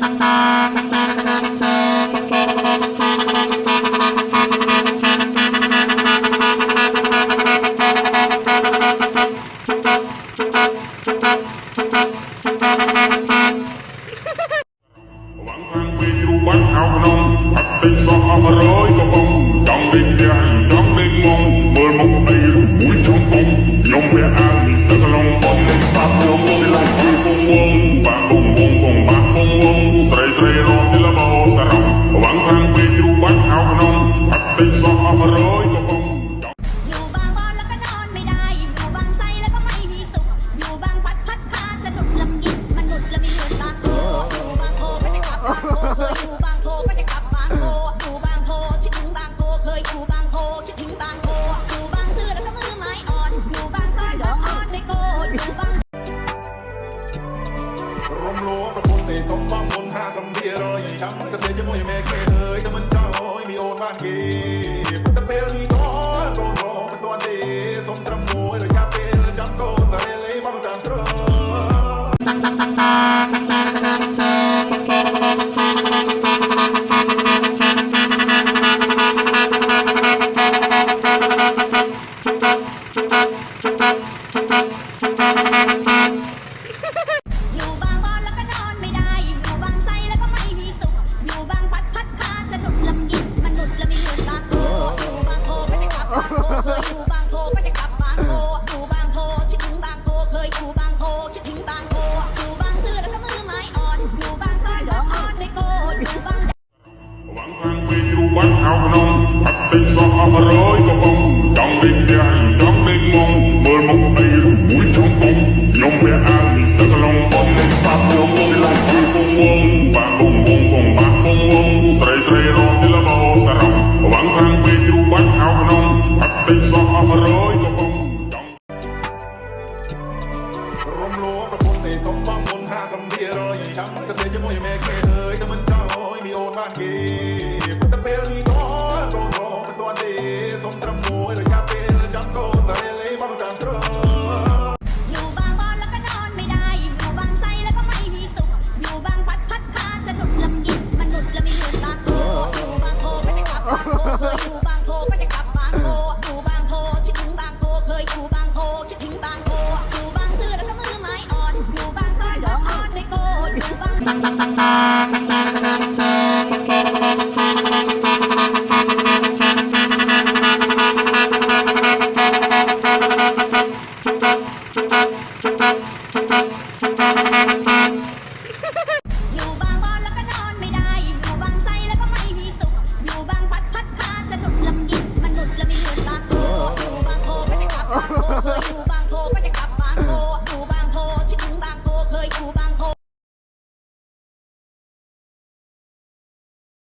Bang bang biru bang kau nom, hati saham. Cause they your boy, you make it. ហៅក្នុងអតិសោះអបរយក៏បងដងវិញផ្ទះដងវិញមុំមើលមុខអីមួយជុំគុំខ្ញុំវាអានស្ទឹកឡងបងនឹងបាត់ខ្ញុំសិលាគីសុំវងបាក់បងបងបងបាក់បងវងស្រីស្រីរត់ទីលបោសរំវាំងខាងពេកគ្រូបាច់ហៅក្នុងអតិសោះអបរយក៏បងរំលោភប្រពន្ធទេសំបងមុន50%ចាំតែជាមួយមេគេ เคยอยู่บางโพก็จะกลับบางโพอยู่บางโพคิดถึงบางโพเคยอยู่บางโพคิดถึงบางโพอยู่บางซื่อแล้วก็มือไม้อ่อนอยู่บางซ่อนบางออไม่โกนอ